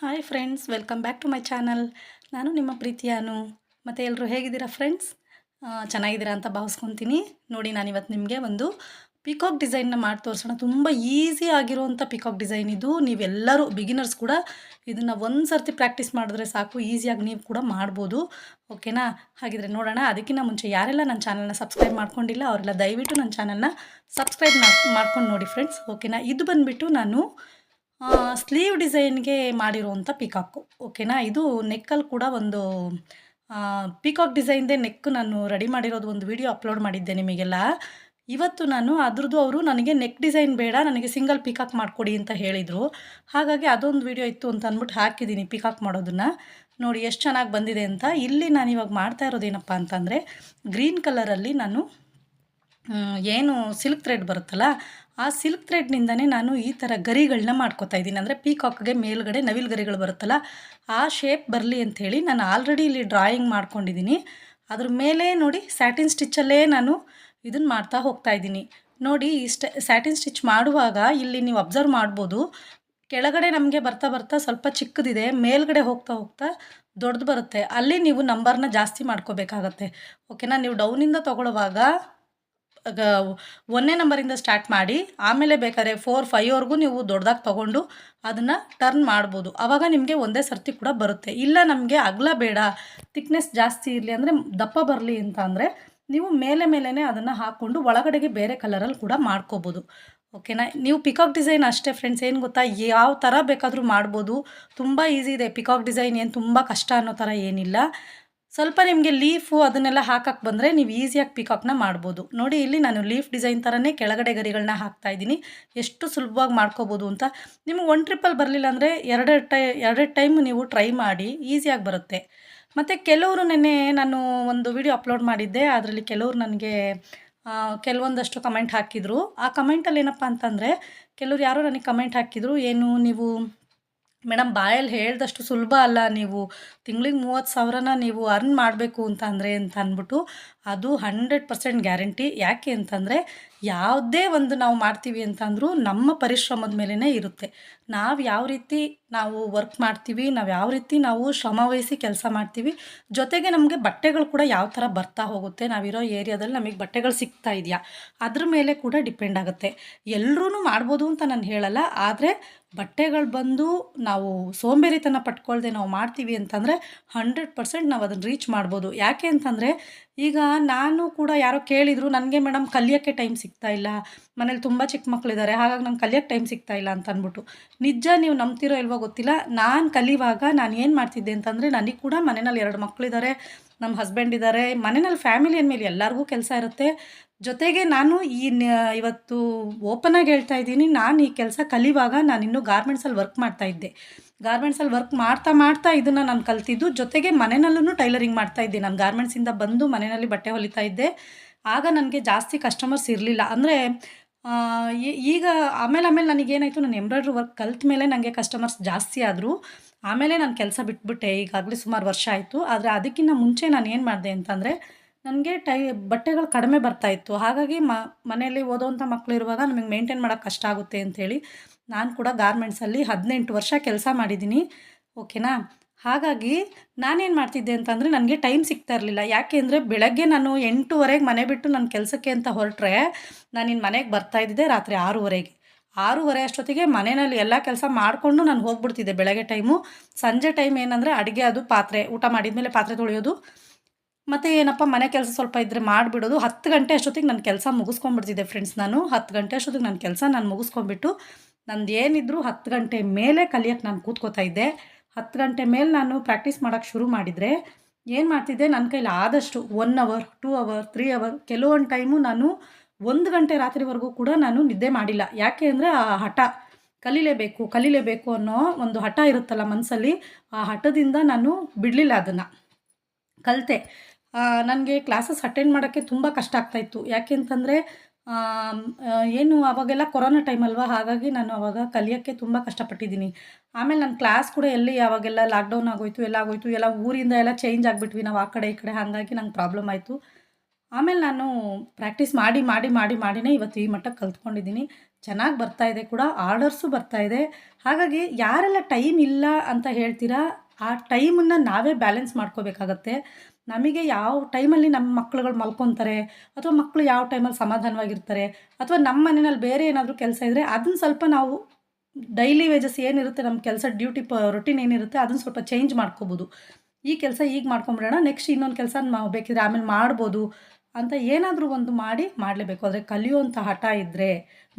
Hi friends welcome back to my channel ನಾನು ನಿಮ್ಮ ಪ್ರೀತಿಯಾನು ಮತ್ತು ಎಲ್ಲರೂ ಹೇಗಿದ್ದೀರಾ ಫ್ರೆಂಡ್ಸ್ ಚೆನ್ನಾಗಿದ್ದೀರಾ ಅಂತ ಭಾವಿಸ್ಕೊತೀನಿ. ನೋಡಿ ನಾನು ಇವತ್ತು ನಿಮಗೆ ಒಂದು ಪಿಕಾಕ್ ಡಿಸೈನ್ನ ಮಾಡಿ ತೋರಿಸೋಣ. ತುಂಬ ಈಸಿ ಆಗಿರುವಂಥ ಪಿಕಾಕ್ ಡಿಸೈನ್ ಇದು. ನೀವೆಲ್ಲರೂ ಬಿಗಿನರ್ಸ್ ಕೂಡ ಇದನ್ನು ಒಂದು ಸರ್ತಿ ಪ್ರಾಕ್ಟೀಸ್ ಮಾಡಿದ್ರೆ ಸಾಕು. ಈಸಿಯಾಗಿ ನೀವು ಕೂಡ ಮಾಡ್ಬೋದು. ಓಕೆನಾ ಹಾಗಿದ್ರೆ ನೋಡೋಣ. ಅದಕ್ಕಿಂತ ಮುಂಚೆ ಯಾರೆಲ್ಲ ನನ್ನ ಚಾನಲ್ನ ಸಬ್ಸ್ಕ್ರೈಬ್ ಮಾಡ್ಕೊಂಡಿಲ್ಲ, ಅವರೆಲ್ಲ ದಯವಿಟ್ಟು ನನ್ನ ಚಾನಲ್ನ ಸಬ್ಸ್ಕ್ರೈಬ್ ಮಾಡ್ಕೊಂಡು ನೋಡಿ ಫ್ರೆಂಡ್ಸ್ ಓಕೆನಾ ಇದು ಬಂದುಬಿಟ್ಟು ನಾನು ಸ್ಲೀವ್ ಡಿಸೈನ್ಗೆ ಮಾಡಿರುವಂಥ ಪಿಕಾಕು ಓಕೆನಾ? ಇದು ನೆಕ್ಕಲ್ಲಿ ಕೂಡ ಒಂದು ಪಿಕಾಕ್ ಡಿಸೈನ್ದೇ ನೆಕ್ ನಾನು ರೆಡಿ ಮಾಡಿರೋದು ಒಂದು ವಿಡಿಯೋ ಅಪ್ಲೋಡ್ ಮಾಡಿದ್ದೆ ನಿಮಗೆಲ್ಲ. ಇವತ್ತು ನಾನು ಅದ್ರದ್ದು ಅವರು ನನಗೆ ನೆಕ್ ಡಿಸೈನ್ ಬೇಡ, ನನಗೆ ಸಿಂಗಲ್ ಪಿಕಾಕ್ ಮಾಡಿಕೊಡಿ ಅಂತ ಹೇಳಿದರು. ಹಾಗಾಗಿ ಅದೊಂದು ವಿಡಿಯೋ ಇತ್ತು ಅಂತ ಅಂದ್ಬಿಟ್ಟು ಹಾಕಿದ್ದೀನಿ ಪಿಕಾಕ್ ಮಾಡೋದನ್ನು. ನೋಡಿ ಎಷ್ಟು ಚೆನ್ನಾಗಿ ಬಂದಿದೆ ಅಂತ. ಇಲ್ಲಿ ನಾನು ಇವಾಗ ಮಾಡ್ತಾ ಇರೋದೇನಪ್ಪ ಅಂತಂದರೆ ಗ್ರೀನ್ ಕಲರಲ್ಲಿ ನಾನು ಏನು ಸಿಲ್ಕ್ ಥ್ರೆಡ್ ಬರುತ್ತಲ್ಲ, ಆ ಸಿಲ್ಕ್ ಥ್ರೆಡ್ನಿಂದನೇ ನಾನು ಈ ಥರ ಗರಿಗಳನ್ನ ಮಾಡ್ಕೋತಾ ಇದ್ದೀನಿ. ಅಂದರೆ ಪೀಕಾಕ್ಗೆ ಮೇಲ್ಗಡೆ ನವಿಲು ಗರಿಗಳು ಬರುತ್ತಲ್ಲ, ಆ ಶೇಪ್ ಬರಲಿ ಅಂಥೇಳಿ ನಾನು ಆಲ್ರೆಡಿ ಇಲ್ಲಿ ಡ್ರಾಯಿಂಗ್ ಮಾಡ್ಕೊಂಡಿದ್ದೀನಿ. ಅದ್ರ ಮೇಲೆ ನೋಡಿ ಸ್ಯಾಟಿನ್ ಸ್ಟಿಚ್ಚಲ್ಲೇ ನಾನು ಇದನ್ನು ಮಾಡ್ತಾ ಹೋಗ್ತಾ ಇದ್ದೀನಿ. ನೋಡಿ ಇಷ್ಟ ಸ್ಯಾಟಿನ್ ಸ್ಟಿಚ್ ಮಾಡುವಾಗ ಇಲ್ಲಿ ನೀವು ಅಬ್ಸರ್ವ್ ಮಾಡ್ಬೋದು, ಕೆಳಗಡೆ ನಮಗೆ ಬರ್ತಾ ಬರ್ತಾ ಸ್ವಲ್ಪ ಚಿಕ್ಕದಿದೆ, ಮೇಲ್ಗಡೆ ಹೋಗ್ತಾ ಹೋಗ್ತಾ ದೊಡ್ಡದು ಬರುತ್ತೆ. ಅಲ್ಲಿ ನೀವು ನಂಬರ್ನ ಜಾಸ್ತಿ ಮಾಡ್ಕೋಬೇಕಾಗತ್ತೆ. ಓಕೆನಾ ನೀವು ಡೌನಿಂದ ತೊಗೊಳ್ಳುವಾಗ ಒಂದನೇ ನಂಬರಿಂದ ಸ್ಟಾರ್ಟ್ ಮಾಡಿ, ಆಮೇಲೆ ಬೇಕಾದ್ರೆ ಫೋರ್ ಫೈವ್ವರೆಗೂ ನೀವು ದೊಡ್ಡದಾಗಿ ತೊಗೊಂಡು ಅದನ್ನು ಟರ್ನ್ ಮಾಡ್ಬೋದು. ಆವಾಗ ನಿಮಗೆ ಒಂದೇ ಸರ್ತಿ ಕೂಡ ಬರುತ್ತೆ. ಇಲ್ಲ ನಮಗೆ ಅಗಲ ಬೇಡ ತಿಕ್ನೆಸ್ ಜಾಸ್ತಿ ಇರಲಿ ಅಂದರೆ ದಪ್ಪ ಬರಲಿ ಅಂತ ಅಂದರೆ ನೀವು ಮೇಲೆ ಮೇಲೇ ಅದನ್ನು ಹಾಕ್ಕೊಂಡು ಒಳಗಡೆಗೆ ಬೇರೆ ಕಲರಲ್ಲಿ ಕೂಡ ಮಾಡ್ಕೋಬೋದು. ಓಕೆನಾ ನೀವು ಪಿಕಾಕ್ ಡಿಸೈನ್ ಅಷ್ಟೇ ಫ್ರೆಂಡ್ಸ್ ಏನು ಗೊತ್ತಾ? ಯಾವ ಥರ ಬೇಕಾದರೂ ಮಾಡ್ಬೋದು. ತುಂಬ ಈಸಿ ಇದೆ. ಪಿಕಾಕ್ ಡಿಸೈನ್ ಏನು ತುಂಬ ಕಷ್ಟ ಅನ್ನೋ ಥರ ಏನಿಲ್ಲ. ಸ್ವಲ್ಪ ನಿಮಗೆ ಲೀಫು ಅದನ್ನೆಲ್ಲ ಹಾಕಕ್ಕೆ ಬಂದರೆ ನೀವು ಈಸಿಯಾಗಿ ಪಿಕಾಕ್ನ ಮಾಡ್ಬೋದು. ನೋಡಿ, ಇಲ್ಲಿ ನಾನು ಲೀಫ್ ಡಿಸೈನ್ ಥರನೇ ಕೆಳಗಡೆ ಗರಿಗಳನ್ನ ಹಾಕ್ತಾ ಇದ್ದೀನಿ. ಎಷ್ಟು ಸುಲಭವಾಗಿ ಮಾಡ್ಕೋಬೋದು ಅಂತ. ನಿಮಗೆ ಒನ್ ಟ್ರಿಪ್ಪಲ್ಲಿ ಬರಲಿಲ್ಲ ಅಂದರೆ ಎರಡೆರಡು ಟೈ ಎರಡೆರಡು ಟೈಮ್ ನೀವು ಟ್ರೈ ಮಾಡಿ, ಈಸಿಯಾಗಿ ಬರುತ್ತೆ. ಮತ್ತು ಕೆಲವರು ನೆನ್ನೆ ನಾನು ಒಂದು ವಿಡಿಯೋ ಅಪ್ಲೋಡ್ ಮಾಡಿದ್ದೆ, ಅದರಲ್ಲಿ ಕೆಲವರು ನನಗೆ ಕೆಲವೊಂದಷ್ಟು ಕಮೆಂಟ್ ಹಾಕಿದರು. ಆ ಕಮೆಂಟಲ್ಲಿ ಏನಪ್ಪ ಅಂತಂದರೆ, ಕೆಲವರು ಯಾರೋ ನನಗೆ ಕಮೆಂಟ್ ಹಾಕಿದರು, ಏನು ನೀವು ಮೇಡಮ್ ಬಾಯಲ್ಲಿ ಹೇಳ್ದಷ್ಟು ಸುಲಭ ಅಲ್ಲ ನೀವು ತಿಂಗ್ಳಿಗೆ ಮೂವತ್ತು ಸಾವಿರನ ನೀವು ಅರ್ನ್ ಮಾಡಬೇಕು ಅಂತ ಅಂದರೆ ಅಂತ ಅಂದ್ಬಿಟ್ಟು ಅದು ಹಂಡ್ರೆಡ್ ಪರ್ಸೆಂಟ್ ಗ್ಯಾರಂಟಿ. ಯಾಕೆ ಅಂತಂದರೆ ಯಾವುದೇ ಒಂದು ನಾವು ಮಾಡ್ತೀವಿ ಅಂತಂದರೂ ನಮ್ಮ ಪರಿಶ್ರಮದ ಮೇಲೇ ಇರುತ್ತೆ. ನಾವು ಯಾವ ರೀತಿ ನಾವು ವರ್ಕ್ ಮಾಡ್ತೀವಿ, ನಾವು ಯಾವ ರೀತಿ ನಾವು ಶ್ರಮವಹಿಸಿ ಕೆಲಸ ಮಾಡ್ತೀವಿ, ಜೊತೆಗೆ ನಮಗೆ ಬಟ್ಟೆಗಳು ಕೂಡ ಯಾವ ಥರ ಬರ್ತಾ ಹೋಗುತ್ತೆ, ನಾವಿರೋ ಏರಿಯಾದಲ್ಲಿ ನಮಗೆ ಬಟ್ಟೆಗಳು ಸಿಗ್ತಾ ಇದೆಯಾ, ಅದ್ರ ಮೇಲೆ ಕೂಡ ಡಿಪೆಂಡ್ ಆಗುತ್ತೆ. ಎಲ್ಲರೂ ಮಾಡ್ಬೋದು ಅಂತ ನಾನು ಹೇಳಲ್ಲ, ಆದರೆ ಬಟ್ಟೆಗಳು ಬಂದು ನಾವು ಸೋಂಬೇರಿತನ ಪಟ್ಕೊಳ್ದೆ ನಾವು ಮಾಡ್ತೀವಿ ಅಂತಂದರೆ ಹಂಡ್ರೆಡ್ ಪರ್ಸೆಂಟ್ ನಾವು ಅದನ್ನು ರೀಚ್ ಮಾಡ್ಬೋದು. ಯಾಕೆ ಅಂತಂದರೆ ಈಗ ನಾನು ಕೂಡ ಯಾರೋ ಕೇಳಿದ್ರು, ನನಗೆ ಮೇಡಮ್ ಕಲಿಯೋಕ್ಕೆ ಟೈಮ್ ಸಿಗ್ತಾ ಇಲ್ಲ. ಮನೇಲಿ ತುಂಬ ಚಿಕ್ಕ ಮಕ್ಕಳಿದ್ದಾರೆ ಹಾಗಾಗಿ ನಂಗೆ ಕಲಿಯೋಕ್ಕೆ ಟೈಮ್ ಸಿಗ್ತಾ ಇಲ್ಲ ಅಂತ ಅಂದ್ಬಿಟ್ಟು. ನಿಜ ನೀವು ನಂಬ್ತಿರೋ ಇಲ್ವೋ ಗೊತ್ತಿಲ್ಲ. ನಾನು ಕಲಿಯುವಾಗ ನಾನು ಏನು ಮಾಡ್ತಿದ್ದೆ ಅಂತಂದರೆ, ನನಗೆ ಕೂಡ ಮನೆಯಲ್ಲಿ ಎರಡು ಮಕ್ಕಳಿದ್ದಾರೆ ನಮ್ಮ ಹಸ್ಬೆಂಡ್ ಇದ್ದಾರೆ ಮನೆಯಲ್ಲಿ ಫ್ಯಾಮಿಲಿ ಅಂದಮೇಲೆ ಎಲ್ಲರಿಗೂ ಕೆಲಸ ಇರುತ್ತೆ. ಜೊತೆಗೆ ನಾನು ಈ ಇವತ್ತು ಓಪನಾಗಿ ಹೇಳ್ತಾ ಇದ್ದೀನಿ. ನಾನು ಈ ಕೆಲಸ ಕಲಿಯುವಾಗ ನಾನು ಇನ್ನೂ ಗಾರ್ಮೆಂಟ್ಸಲ್ಲಿ ವರ್ಕ್ ಮಾಡ್ತಾ ಇದ್ದೆ. ಗಾರ್ಮೆಂಟ್ಸಲ್ಲಿ ವರ್ಕ್ ಮಾಡ್ತಾ ಮಾಡ್ತಾ ಇದನ್ನು ನಾನು ಕಲ್ತಿದ್ದು. ಜೊತೆಗೆ ಮನೆಯಲ್ಲೂ ಟೈಲರಿಂಗ್ ಮಾಡ್ತಾ ಇದ್ದೆ. ನಾನು ಗಾರ್ಮೆಂಟ್ಸಿಂದ ಬಂದು ಮನೆಯಲ್ಲಿ ಬಟ್ಟೆ ಹೊಲಿತಾ ಇದ್ದೆ. ಆಗ ನನಗೆ ಜಾಸ್ತಿ ಕಸ್ಟಮರ್ಸ್ ಇರಲಿಲ್ಲ. ಅಂದರೆ ಈಗ ಆಮೇಲೆ ಆಮೇಲೆ ನನಗೇನಾಯಿತು, ನಾನು ಎಂಬ್ರಾಯ್ಡ್ರಿ ವರ್ಕ್ ಕಲ್ತ ಮೇಲೆ ನನಗೆ ಕಸ್ಟಮರ್ಸ್ ಜಾಸ್ತಿ ಆದರು, ಆಮೇಲೆ ನಾನು ಕೆಲಸ ಬಿಟ್ಬಿಟ್ಟೆ, ಈಗಾಗಲೇ ಸುಮಾರು ವರ್ಷ ಆಯಿತು, ಆದರೆ ಅದಕ್ಕಿಂತ ಮುಂಚೆ ನಾನು ಏನು ಮಾಡಿದೆ ಅಂತಂದರೆ, ನನಗೆ ಟೈ, ಬಟ್ಟೆಗಳು ಕಡಿಮೆ ಬರ್ತಾಯಿತ್ತು ಹಾಗಾಗಿ ಮ, ಮನೆಯಲ್ಲಿ ಓದೋವಂಥ ಮಕ್ಕಳು ಇರುವಾಗ ನಮಗೆ ಮೇಂಟೈನ್ ಮಾಡೋಕ್ಕೆ ಕಷ್ಟ ಆಗುತ್ತೆ ಅಂಥೇಳಿ ನಾನು ಕೂಡ ಗಾರ್ಮೆಂಟ್ಸಲ್ಲಿ ಹದಿನೆಂಟು ವರ್ಷ ಕೆಲಸ ಮಾಡಿದ್ದೀನಿ ಓಕೆನಾ ಹಾಗಾಗಿ ನಾನೇನು ಮಾಡ್ತಿದ್ದೆ ಅಂತಂದರೆ ನನಗೆ ಟೈಮ್ ಸಿಗ್ತಾ ಇರಲಿಲ್ಲ. ಯಾಕೆ ಅಂದರೆ ಬೆಳಗ್ಗೆ ನಾನು ಎಂಟೂವರೆಗೆ ಮನೆ ಬಿಟ್ಟು ನನ್ನ ಕೆಲಸಕ್ಕೆ ಅಂತ ಹೊರಟ್ರೆ ನಾನು ಇನ್ನು ಮನೆಗೆ ಬರ್ತಾ ಇದ್ದಿದ್ದೆ ರಾತ್ರಿ ಆರೂವರೆಗೆ. ಆರೂವರೆ ಅಷ್ಟೊತ್ತಿಗೆ ಮನೆಯಲ್ಲಿ ಎಲ್ಲ ಕೆಲಸ ಮಾಡಿಕೊಂಡು ನಾನು ಹೋಗ್ಬಿಡ್ತಿದ್ದೆ ಬೆಳಗ್ಗೆ ಟೈಮು ಸಂಜೆ ಟೈಮ್ ಏನಂದರೆ ಅಡುಗೆ ಅದು ಪಾತ್ರೆ. ಊಟ ಮಾಡಿದ ಮೇಲೆ ಪಾತ್ರೆ ತೊಳೆಯೋದು. ಮತ್ತು ಏನಪ್ಪ, ಮನೆ ಕೆಲಸ ಸ್ವಲ್ಪ ಇದ್ದರೆ ಮಾಡಿಬಿಡೋದು. ಹತ್ತು ಗಂಟೆ ಅಷ್ಟೊತ್ತಿಗೆ ನನ್ನ ಕೆಲಸ ಮುಗಿಸ್ಕೊಂಡ್ಬಿಡ್ತಿದ್ದೆ ಫ್ರೆಂಡ್ಸ್ ನಾನು. ಹತ್ತು ಗಂಟೆ ಅಷ್ಟೊತ್ತಿಗೆ ನನ್ನ ಕೆಲಸ ನಾನು ಮುಗಿಸ್ಕೊಂಡ್ಬಿಟ್ಟು ನಂದು ಏನಿದ್ರು ಹತ್ತು ಗಂಟೆ ಮೇಲೆ ಕಲಿಯೋಕ್ಕೆ ನಾನು ಕೂತ್ಕೋತಾ ಇದ್ದೆ. ಹತ್ತು ಗಂಟೆ ಮೇಲೆ ನಾನು ಪ್ರಾಕ್ಟೀಸ್ ಮಾಡೋಕ್ಕೆ ಶುರು ಮಾಡಿದರೆ ಏನು ಮಾಡ್ತಿದ್ದೆ? ನನ್ನ ಕೈಲಿ ಆದಷ್ಟು one hour two hour three hour ಕೆಲವೊಂದು ಟೈಮು ನಾನು ಒಂದು ಗಂಟೆ ರಾತ್ರಿವರೆಗೂ ಕೂಡ ನಾನು ನಿದ್ದೆ ಮಾಡಿಲ್ಲ. ಯಾಕೆ ಅಂದರೆ ಆ ಹಠ ಕಲೀಲೇಬೇಕು ಕಲೀಲೇಬೇಕು ಅನ್ನೋ ಒಂದು ಹಠ ಇರುತ್ತಲ್ಲ ಮನಸ್ಸಲ್ಲಿ ಆ ಹಠದಿಂದ ನಾನು ಬಿಡಲಿಲ್ಲ ಅದನ್ನು. ಕಲಿತೆ. ನನಗೆ ಕ್ಲಾಸಸ್ ಅಟೆಂಡ್ ಮಾಡೋಕ್ಕೆ ತುಂಬ ಕಷ್ಟ ಆಗ್ತಾಯಿತ್ತು ಯಾಕೆ ಅಂತಂದರೆ ಏನು ಅವಾಗೆಲ್ಲ ಕೊರೋನಾ ಟೈಮ್ ಅಲ್ವಾ? ಹಾಗಾಗಿ ನಾನು ಅವಾಗ ಕಲಿಯೋಕ್ಕೆ ತುಂಬ ಕಷ್ಟಪಟ್ಟಿದ್ದೀನಿ. ಆಮೇಲೆ ನನ್ನ ಕ್ಲಾಸ್ ಕೂಡ ಎಲ್ಲಿ ಅವಾಗೆಲ್ಲ ಲಾಕ್ಡೌನ್ ಆಗೋಯ್ತು, ಎಲ್ಲ ಆಗೋಯ್ತು, ಎಲ್ಲ ಊರಿಂದ ಎಲ್ಲ ಚೇಂಜ್ ಆಗಿಬಿಟ್ವಿ ನಾವು ಆ ಕಡೆ ಈ ಕಡೆ, ಹಾಗಾಗಿ ನಂಗೆ ಪ್ರಾಬ್ಲಮ್ ಆಯಿತು. ಆಮೇಲೆ ನಾನು ಪ್ರಾಕ್ಟೀಸ್ ಮಾಡಿ ಮಾಡಿ ಮಾಡಿ, ಮಾಡಿನೇ ಇವತ್ತು ಈ ಮಟ್ಟಕ್ಕೆ ಕಲ್ತ್ಕೊಂಡಿದ್ದೀನಿ. ಚೆನ್ನಾಗಿ ಬರ್ತಾ ಇದೆ ಕೂಡ ಆರ್ಡರ್ಸು ಬರ್ತಾ ಇದೆ. ಹಾಗಾಗಿ ಯಾರೆಲ್ಲ ಟೈಮ್ ಇಲ್ಲ ಅಂತ ಹೇಳ್ತೀರಾ, ಆ ಟೈಮನ್ನು ನಾವೇ ಬ್ಯಾಲೆನ್ಸ್ ಮಾಡ್ಕೋಬೇಕಾಗತ್ತೆ. ನಮಗೆ ಯಾವ ಟೈಮಲ್ಲಿ ನಮ್ಮ ಮಕ್ಳುಗಳು ಮಲ್ಕೊತಾರೆ ಅಥವಾ ಮಕ್ಕಳು ಯಾವ ಟೈಮಲ್ಲಿ ಸಮಾಧಾನವಾಗಿರ್ತಾರೆ ಅಥವಾ ನಮ್ಮ ಮನೆಯಲ್ಲಿ ಬೇರೆ ಏನಾದರೂ ಕೆಲಸ ಇದ್ದರೆ ಅದನ್ನ ಸ್ವಲ್ಪ ನಾವು ಡೈಲಿ ವೇಜಸ್ ಏನಿರುತ್ತೆ, ನಮ್ಮ ಕೆಲಸ ಡ್ಯೂಟಿ ಪ ರೊಟೀನ್ ಏನಿರುತ್ತೆ ಅದನ್ನು ಸ್ವಲ್ಪ ಚೇಂಜ್ ಮಾಡ್ಕೋಬೋದು. ಈ ಕೆಲಸ ಈಗ ಮಾಡ್ಕೊಂಬಿಡೋಣ ನೆಕ್ಸ್ಟ್ ಇನ್ನೊಂದು ಕೆಲಸ ನಾವು ಬೇಕಿದ್ರೆ ಆಮೇಲೆ ಮಾಡ್ಬೋದು ಅಂತ ಏನಾದರೂ ಒಂದು ಮಾಡಿ ಮಾಡಲೇಬೇಕು. ಆದರೆ ಕಲಿಯುವಂಥ ಹಠ ಇದ್ದರೆ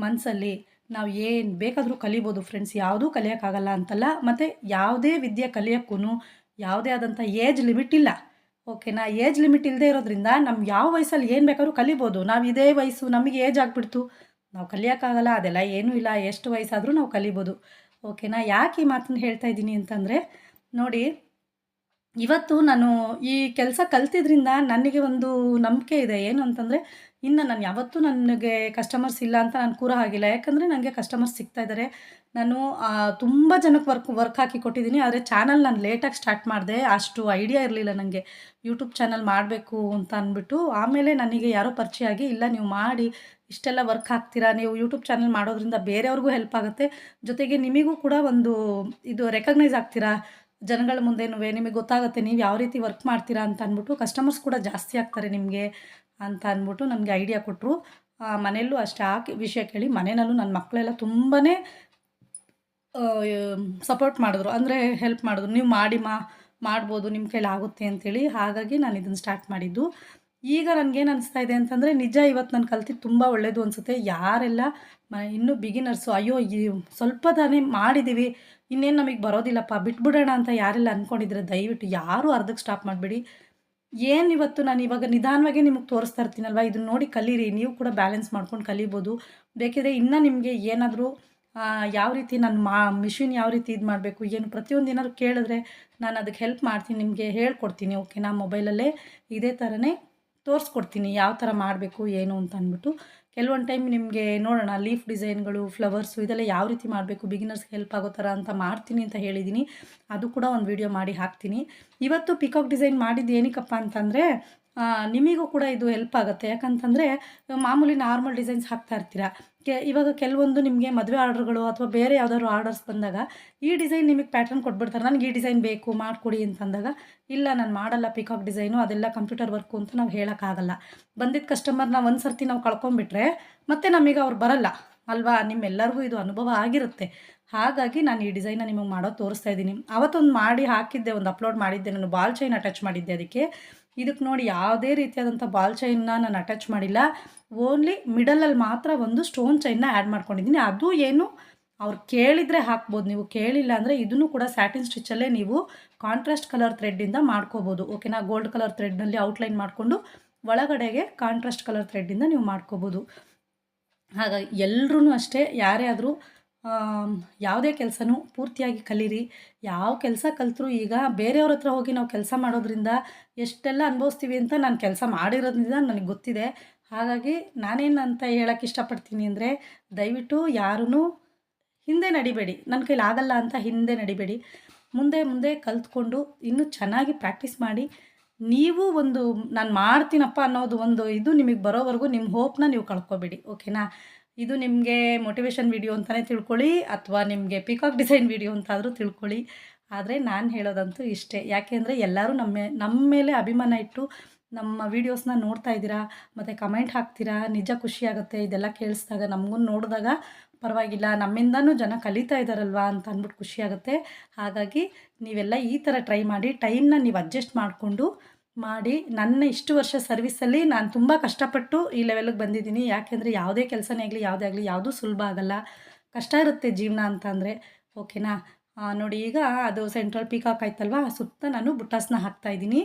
ಮನಸ್ಸಲ್ಲಿ ನಾವು ಏನು ಬೇಕಾದರೂ ಕಲಿಬೋದು ಫ್ರೆಂಡ್ಸ್ ಯಾವುದೂ ಕಲಿಯೋಕ್ಕಾಗಲ್ಲ ಅಂತಲ್ಲ, ಮತ್ತು ಯಾವುದೇ ವಿದ್ಯೆ ಕಲಿಯೋಕ್ಕೂ ಯಾವುದೇ ಆದಂಥ ಏಜ್ ಲಿಮಿಟ್ ಇಲ್ಲ. ಓಕೆನಾ? ಏಜ್ ಲಿಮಿಟ್ ಇಲ್ಲದೆ ಇರೋದ್ರಿಂದ ನಮ್ಗೆ ಯಾವ ವಯಸ್ಸಲ್ಲಿ ಏನು ಬೇಕಾದ್ರೂ ಕಲಿಬೋದು. ನಾವು ಇದೇ ವಯಸ್ಸು, ನಮಗೆ ಏಜ್ ಆಗಿಬಿಡ್ತು. ನಾವು ಕಲಿಯೋಕ್ಕಾಗಲ್ಲ, ಅದೆಲ್ಲ ಏನೂ ಇಲ್ಲ. ಎಷ್ಟು ವಯಸ್ಸಾದರೂ ನಾವು ಕಲಿಬೋದು. ಓಕೆನಾ? ಯಾಕೆ ಈ ಮಾತನ್ನು ಹೇಳ್ತಾ ಇದ್ದೀನಿ ಅಂತಂದರೆ, ನೋಡಿ, ಇವತ್ತು ನಾನು ಈ ಕೆಲಸ ಕಲ್ತಿದ್ರಿಂದ ನನಗೆ ಒಂದು ನಂಬಿಕೆ ಇದೆ. ಏನು ಅಂತಂದರೆ ಇನ್ನು ನಾನು ಯಾವತ್ತೂ ನನಗೆ ಕಸ್ಟಮರ್ಸ್ ಇಲ್ಲ ಅಂತ ನಾನು ಕೂರ ಹಾಗಿಲ್ಲ. ಯಾಕಂದರೆ ನನಗೆ ಕಸ್ಟಮರ್ಸ್ ಸಿಗ್ತಾ ಇದ್ದಾರೆ ನಾನು ತುಂಬ ಜನಕ್ಕೆ ವರ್ಕ್ ವರ್ಕ್ ಹಾಕಿ ಕೊಟ್ಟಿದ್ದೀನಿ ಆದರೆ ಚಾನಲ್ ನಾನು ಲೇಟಾಗಿ ಸ್ಟಾರ್ಟ್ ಮಾಡಿದೆ. ಅಷ್ಟು ಐಡಿಯಾ ಇರಲಿಲ್ಲ ನನಗೆ ಯೂಟ್ಯೂಬ್ ಚಾನಲ್ ಮಾಡಬೇಕು ಅಂತ ಅಂದ್ಬಿಟ್ಟು ಆಮೇಲೆ ನನಗೆ ಯಾರೋ ಪರಿಚಯ ಆಗಿ, ಇಲ್ಲ ನೀವು ಮಾಡಿ, ಇಷ್ಟೆಲ್ಲ ವರ್ಕ್ ಹಾಕ್ತೀರಾ? ನೀವು ಯೂಟ್ಯೂಬ್ ಚಾನಲ್ ಮಾಡೋದ್ರಿಂದ ಬೇರೆಯವ್ರಿಗೂ ಹೆಲ್ಪ್ ಆಗುತ್ತೆ. ಜೊತೆಗೆ ನಿಮಗೂ ಕೂಡ ಒಂದು ಇದು ರೆಕಗ್ನೈಸ್ ಆಗ್ತೀರಾ? ಜನಗಳ ಮುಂದೇನು ನಿಮಗೆ ಗೊತ್ತಾಗುತ್ತೆ ನೀವು ಯಾವ ರೀತಿ ವರ್ಕ್ ಮಾಡ್ತೀರಾ ಅಂತ ಅಂದ್ಬಿಟ್ಟು ಕಸ್ಟಮರ್ಸ್ ಕೂಡ ಜಾಸ್ತಿ ಆಗ್ತಾರೆ ನಿಮಗೆ. ಅಂತ ಅಂದ್ಬಿಟ್ಟು ನನಗೆ ಐಡಿಯಾ ಕೊಟ್ಟರು ಮನೆಯಲ್ಲೂ ಅಷ್ಟೇ ಆ ವಿಷಯ ಕೇಳಿ ಮನೆಯಲ್ಲೂ ನನ್ನ ಮಕ್ಕಳೆಲ್ಲ ತುಂಬಾ ಸಪೋರ್ಟ್ ಮಾಡಿದ್ರು. ಅಂದರೆ ಹೆಲ್ಪ್ ಮಾಡಿದ್ರು. ನೀವು ಮಾಡಿ ಮಾ, ಮಾಡ್ಬೋದು ನಿಮ್ಮ ಕೈಲಿ ಆಗುತ್ತೆ ಅಂತೇಳಿ. ಹಾಗಾಗಿ ನಾನು ಇದನ್ನು ಸ್ಟಾರ್ಟ್ ಮಾಡಿದ್ದು. ಈಗ ನನಗೇನು ಅನಿಸ್ತಾ ಇದೆ ಅಂತಂದರೆ ನಿಜ ಇವತ್ತು ನಾನು ಕಲ್ತಿದ್ದು ತುಂಬ ಒಳ್ಳೆಯದು ಅನಿಸುತ್ತೆ. ಯಾರೆಲ್ಲ ಮ ಇನ್ನೂ ಬಿಗಿನರ್ಸು ಅಯ್ಯೋ, ಈ ಸ್ವಲ್ಪ ತಾನೇ ಮಾಡಿದ್ದೀವಿ ಇನ್ನೇನು ನಮಗೆ ಬರೋದಿಲ್ಲಪ್ಪ, ಬಿಟ್ಬಿಡೋಣ ಅಂತ ಯಾರೆಲ್ಲ ಅಂದ್ಕೊಂಡಿದ್ರೆ ದಯವಿಟ್ಟು ಯಾರೂ ಅರ್ಧಕ್ಕೆ ಸ್ಟಾಪ್ ಮಾಡಬೇಡಿ. ಏನು ಇವತ್ತು ನಾನು ಇವಾಗ ನಿಧಾನವಾಗಿ ನಿಮಗೆ ತೋರಿಸ್ತಾ ಇರ್ತೀನಲ್ವ? ಇದನ್ನ ನೋಡಿ ಕಲೀರಿ. ನೀವು ಕೂಡ ಬ್ಯಾಲೆನ್ಸ್ ಮಾಡ್ಕೊಂಡು ಕಲಿಬೋದು. ಬೇಕಿದ್ರೆ ಇನ್ನೂ ನಿಮಗೆ ಏನಾದರೂ ಯಾವ ರೀತಿ ನಾನು ಮಾ ಮಿಷಿನ್ ಯಾವ ರೀತಿ ಇದು ಮಾಡಬೇಕು, ಏನು ಪ್ರತಿಯೊಂದು ಏನಾದ್ರು ಕೇಳಿದ್ರೆ ನಾನು ಅದಕ್ಕೆ ಹೆಲ್ಪ್ ಮಾಡ್ತೀನಿ, ನಿಮಗೆ ಹೇಳ್ಕೊಡ್ತೀನಿ ಓಕೆ ನಾ ಮೊಬೈಲಲ್ಲೇ ಇದೇ ಥರನೇ ತೋರಿಸ್ಕೊಡ್ತೀನಿ, ಯಾವ ಥರ ಮಾಡಬೇಕು, ಏನು ಅಂತ ಅಂದ್ಬಿಟ್ಟು. ಕೆಲವೊಂದು ಟೈಮ್ ನಿಮಗೆ ನೋಡೋಣ ಲೀಫ್ ಡಿಸೈನ್ಗಳು ಫ್ಲವರ್ಸು ಇದೆಲ್ಲ ಯಾವ ರೀತಿ ಮಾಡಬೇಕು ಬಿಗಿನರ್ಸ್ಗೆ ಹೆಲ್ಪ್ ಆಗೋ ಥರ ಅಂತ ಮಾಡ್ತೀನಿ ಅಂತ ಹೇಳಿದ್ದೀನಿ ಅದು ಕೂಡ ಒಂದು ವಿಡಿಯೋ ಮಾಡಿ ಹಾಕ್ತೀನಿ. ಇವತ್ತು ಪಿಕಾಕ್ ಡಿಸೈನ್ ಮಾಡಿದ್ದು ಏನಕ್ಕಪ್ಪ ಅಂತಂದರೆ ನಿಮಗೂ ಕೂಡ ಇದು ಹೆಲ್ಪ್ ಆಗುತ್ತೆ. ಯಾಕಂತಂದರೆ, ಮಾಮೂಲಿ ನಾರ್ಮಲ್ ಡಿಸೈನ್ಸ್ ಹಾಕ್ತಾ ಇರ್ತೀರ. ಕೆ, ಇವಾಗ ಕೆಲವೊಂದು ನಿಮಗೆ ಮದುವೆ ಆರ್ಡ್ರ್ಗಳು ಅಥವಾ ಬೇರೆ ಯಾವ್ದಾದ್ರು ಆರ್ಡರ್ಸ್ ಬಂದಾಗ, ಈ ಡಿಸೈನ್ ನಿಮಗೆ ಪ್ಯಾಟರ್ನ್ ಕೊಟ್ಬಿಡ್ತಾರೆ. ನನಗೆ ಈ ಡಿಸೈನ್ ಬೇಕು, ಮಾಡಿಕೊಡಿ ಅಂತಂದಾಗ, ಇಲ್ಲ, ನಾನು ಮಾಡಲ್ಲ ಪಿಕಾಕ್ ಡಿಸೈನು ಅದೆಲ್ಲ ಕಂಪ್ಯೂಟರ್ ವರ್ಕು ಅಂತ ನಾವು ಹೇಳೋಕ್ಕಾಗಲ್ಲ. ಬಂದಿದ್ದ ಕಸ್ಟಮರ್ನ ಒಂದು ಸರ್ತಿ ನಾವು ಕಳ್ಕೊಂಬಿಟ್ರೆ ಮತ್ತೆ ನಮಗೆ ಅವ್ರು ಬರಲ್ಲ. ಅಲ್ವಾ? ನಿಮ್ಮೆಲ್ಲರಿಗೂ ಇದು ಅನುಭವ ಆಗಿರುತ್ತೆ. ಹಾಗಾಗಿ ನಾನು ಈ ಡಿಸೈನ್ನ ನಿಮಗೆ ಮಾಡೋದು ತೋರಿಸ್ತಾ ಇದ್ದೀನಿ. ಅವತ್ತೊಂದು ಮಾಡಿ ಹಾಕಿದ್ದೆ, ಒಂದು ಅಪ್ಲೋಡ್ ಮಾಡಿದ್ದೆ, ನಾನು ಬಾಲ್ ಚೈನ್ ಅಟ್ಯಾಚ್ ಮಾಡಿದ್ದೆ ಅದಕ್ಕೆ. ಇದಕ್ಕೆ ನೋಡಿ ಯಾವುದೇ ರೀತಿಯಾದಂಥ ಬಾಲ್ ಚೈನ್ನ ನಾನು ಅಟ್ಯಾಚ್ ಮಾಡಿಲ್ಲ. ಓನ್ಲಿ ಮಿಡಲಲ್ಲಿ ಮಾತ್ರ ಒಂದು ಸ್ಟೋನ್ ಚೈನ್ನ ಆ್ಯಡ್ ಮಾಡ್ಕೊಂಡಿದ್ದೀನಿ. ಅದು ಏನು ಅವ್ರು ಕೇಳಿದರೆ ಹಾಕ್ಬೋದು. ನೀವು ಕೇಳಿಲ್ಲ ಅಂದರೆ ಇದನ್ನು ಕೂಡ ಸ್ಯಾಟಿನ್ ಸ್ಟಿಚ್ಚಲ್ಲೇ ನೀವು ಕಾಂಟ್ರಾಸ್ಟ್ ಕಲರ್ ಥ್ರೆಡ್ಡಿಂದ ಮಾಡ್ಕೋಬೋದು. ಓಕೆನಾ ಗೋಲ್ಡ್ ಕಲರ್ ಥ್ರೆಡ್ನಲ್ಲಿ ಔಟ್ಲೈನ್ ಮಾಡಿಕೊಂಡು ಒಳಗಡೆಗೆ ಕಾಂಟ್ರಾಸ್ಟ್ ಕಲರ್ ಥ್ರೆಡ್ಡಿಂದ ನೀವು ಮಾಡ್ಕೋಬೋದು. ಹಾಗಾಗಿ ಎಲ್ಲರೂ ಅಷ್ಟೇ, ಯಾರೇ ಆದರೂ ಯಾವುದೇ ಕೆಲಸನೂ ಪೂರ್ತಿಯಾಗಿ ಕಲೀರಿ. ಯಾವ ಕೆಲಸ ಕಲಿತರೂ ಈಗ ಬೇರೆಯವ್ರ ಹತ್ರ ಹೋಗಿ ನಾವು ಕೆಲಸ ಮಾಡೋದ್ರಿಂದ ಎಷ್ಟೆಲ್ಲ ಅನುಭವಿಸ್ತೀವಿ ಅಂತ ನಾನು ಕೆಲಸ ಮಾಡಿರೋದ್ರಿಂದ ನನಗೆ ಗೊತ್ತಿದೆ. ಹಾಗಾಗಿ ನಾನೇನು ಅಂತ ಹೇಳೋಕ್ಕೆ ಇಷ್ಟಪಡ್ತೀನಿ ಅಂದರೆ ದಯವಿಟ್ಟು ಯಾರೂ ಹಿಂದೆ ನಡಿಬೇಡಿ. ನನ್ನ ಕೈಲಿ ಆಗಲ್ಲ ಅಂತ ಹಿಂದೆ ನಡಿಬೇಡಿ. ಮುಂದೆ ಮುಂದೆ ಕಲ್ತ್ಕೊಂಡು ಇನ್ನೂ ಚೆನ್ನಾಗಿ ಪ್ರಾಕ್ಟೀಸ್ ಮಾಡಿ. ನೀವು ಒಂದು ನಾನು ಮಾಡ್ತೀನಪ್ಪ ಅನ್ನೋದು ಒಂದು ಇದು ನಿಮಗೆ ಬರೋವರೆಗೂ ನಿಮ್ಮ ಹೋಪ್ನ ನೀವು ಕಳ್ಕೊಬೇಡಿ. ಓಕೆನಾ? ಇದು ನಿಮಗೆ ಮೋಟಿವೇಶನ್ ವಿಡಿಯೋ ಅಂತಲೇ ತಿಳ್ಕೊಳ್ಳಿ, ಅಥವಾ ನಿಮಗೆ ಪಿಕಾಕ್ ಡಿಸೈನ್ ವಿಡಿಯೋ ಅಂತಾದರೂ ತಿಳ್ಕೊಳ್ಳಿ. ಆದರೆ ನಾನು ಹೇಳೋದಂತೂ ಇಷ್ಟೇ. ಯಾಕೆಂದರೆ ಎಲ್ಲರೂ ನಮ್ಮ ನಮ್ಮ ಮೇಲೆ ಅಭಿಮಾನ ಇಟ್ಟು ನಮ್ಮ ವೀಡಿಯೋಸ್ನ ನೋಡ್ತಾ ಇದ್ದೀರಾ, ಮತ್ತು ಕಮೆಂಟ್ ಹಾಕ್ತೀರಾ, ನಿಜ ಖುಷಿಯಾಗುತ್ತೆ ಇದೆಲ್ಲ ಕೇಳಿಸ್ದಾಗ ನಮಗೂ ನೋಡಿದಾಗ ಪರವಾಗಿಲ್ಲ, ನಮ್ಮಿಂದನೂ ಜನ ಕಲಿತಾ ಇದ್ದಾರಲ್ವಾ ಅಂತ ಅಂದ್ಬಿಟ್ಟು ಖುಷಿಯಾಗುತ್ತೆ ಹಾಗಾಗಿ ನೀವೆಲ್ಲ ಈ ಥರ ಟ್ರೈ ಮಾಡಿ ಟೈಮ್ನ ನೀವು ಅಡ್ಜಸ್ಟ್ ಮಾಡಿಕೊಂಡು ಮಾಡಿ ನನ್ನ ಇಷ್ಟು ವರ್ಷ ಸರ್ವಿಸಲ್ಲಿ ನಾನು ತುಂಬ ಕಷ್ಟಪಟ್ಟು ಈ ಲೆವೆಲ್ಗೆ ಬಂದಿದ್ದೀನಿ. ಯಾಕೆಂದರೆ ಯಾವುದೇ ಕೆಲಸನೇ ಆಗಲಿ, ಯಾವುದೇ ಆಗಲಿ ಯಾವುದೂ ಸುಲಭ ಆಗಲ್ಲ. ಕಷ್ಟ ಇರುತ್ತೆ ಜೀವನ ಅಂತ ಅಂದರೆ. ಓಕೆನಾ ನೋಡಿ ಈಗ ಅದು ಸೆಂಟ್ರಲ್ ಪೀಕಾಕ್ ಆಯ್ತಲ್ವಾ? ಸುತ್ತ ನಾನು ಬುಟ್ಟಾಸ್ನ ಹಾಕ್ತಾಯಿದ್ದೀನಿ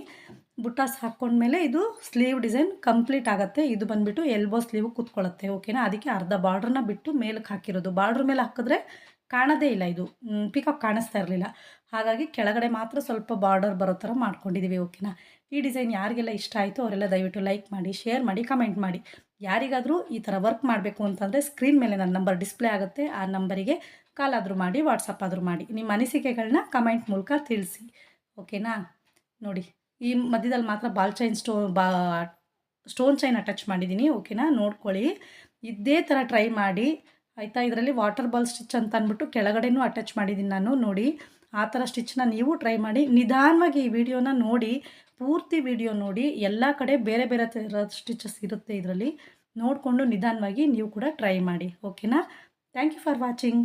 ಬುಟಾಸ್ ಹಾಕ್ಕೊಂಡ್ಮೇಲೆ ಇದು ಸ್ಲೀವ್ ಡಿಸೈನ್ ಕಂಪ್ಲೀಟ್ ಆಗುತ್ತೆ. ಇದು ಬಂದುಬಿಟ್ಟು ಎಲ್ಬೋ ಸ್ಲೀವ್ ಕೂತ್ಕೊಳ್ಳುತ್ತೆ ಓಕೆನಾ ಅದಕ್ಕೆ ಅರ್ಧ ಬಾರ್ಡ್ರನ್ನ ಬಿಟ್ಟು ಮೇಲಕ್ಕೆ ಹಾಕಿರೋದು. ಬಾರ್ಡ್ರ್ ಮೇಲೆ ಹಾಕಿದ್ರೆ ಕಾಣೋದೇ ಇಲ್ಲ ಇದು. ಪಿಕಾಕ್ ಕಾಣಿಸ್ತಾ ಇರಲಿಲ್ಲ. ಹಾಗಾಗಿ ಕೆಳಗಡೆ ಮಾತ್ರ ಸ್ವಲ್ಪ ಬಾರ್ಡರ್ ಬರೋ ಥರ ಮಾಡ್ಕೊಂಡಿದ್ದೀವಿ ಓಕೆನಾ ಈ ಡಿಸೈನ್ ಯಾರಿಗೆಲ್ಲ ಇಷ್ಟ ಆಯಿತು ಅವರೆಲ್ಲ ದಯವಿಟ್ಟು ಲೈಕ್ ಮಾಡಿ, ಶೇರ್ ಮಾಡಿ, ಕಮೆಂಟ್ ಮಾಡಿ. ಯಾರಿಗಾದರೂ ಈ ಥರ ವರ್ಕ್ ಮಾಡಬೇಕು ಅಂತಂದರೆ ಸ್ಕ್ರೀನ್ ಮೇಲೆ ನನ್ನ ನಂಬರ್ ಡಿಸ್ಪ್ಲೇ ಆಗುತ್ತೆ. ಆ ನಂಬರಿಗೆ ಕಾಲ್ ಆದರೂ ಮಾಡಿ, ವಾಟ್ಸಪ್ ಆದರೂ ಮಾಡಿ. ನಿಮ್ಮ ಅನಿಸಿಕೆಗಳನ್ನ ಕಮೆಂಟ್ ಮೂಲಕ ತಿಳಿಸಿ. ಓಕೆನಾ? ನೋಡಿ, ಈ ಮಧ್ಯದಲ್ಲಿ ಮಾತ್ರ ಬಾಲ್ ಚೈನ್ ಸ್ಟೋ, ಬಾ, ಸ್ಟೋನ್ ಚೈನ್ ಅಟ್ಯಾಚ್ ಮಾಡಿದ್ದೀನಿ. ಓಕೆನಾ? ನೋಡ್ಕೊಳ್ಳಿ. ಇದೇ ಥರ ಟ್ರೈ ಮಾಡಿ. ಆಯಿತಾ? ಇದರಲ್ಲಿ ವಾಟರ್ ಬಾಲ್ ಸ್ಟಿಚ್ ಅಂತ ಅಂದ್ಬಿಟ್ಟು ಕೆಳಗಡೆನೂ ಅಟ್ಯಾಚ್ ಮಾಡಿದ್ದೀನಿ ನಾನು. ನೋಡಿ, ಆ ಥರ ಸ್ಟಿಚ್ನ ನೀವು ಟ್ರೈ ಮಾಡಿ. ನಿಧಾನವಾಗಿ ಈ ವಿಡಿಯೋನ ನೋಡಿ. ಪೂರ್ತಿ ವಿಡಿಯೋ ನೋಡಿ ಎಲ್ಲ ಕಡೆ ಬೇರೆ ಬೇರೆ ಥರ ಸ್ಟಿಚಸ್ ಇರುತ್ತೆ ಇದರಲ್ಲಿ. ನೋಡಿಕೊಂಡು ನಿಧಾನವಾಗಿ ನೀವು ಕೂಡ ಟ್ರೈ ಮಾಡಿ. ಓಕೆನಾ ಥ್ಯಾಂಕ್ ಯು ಫಾರ್ ವಾಚಿಂಗ್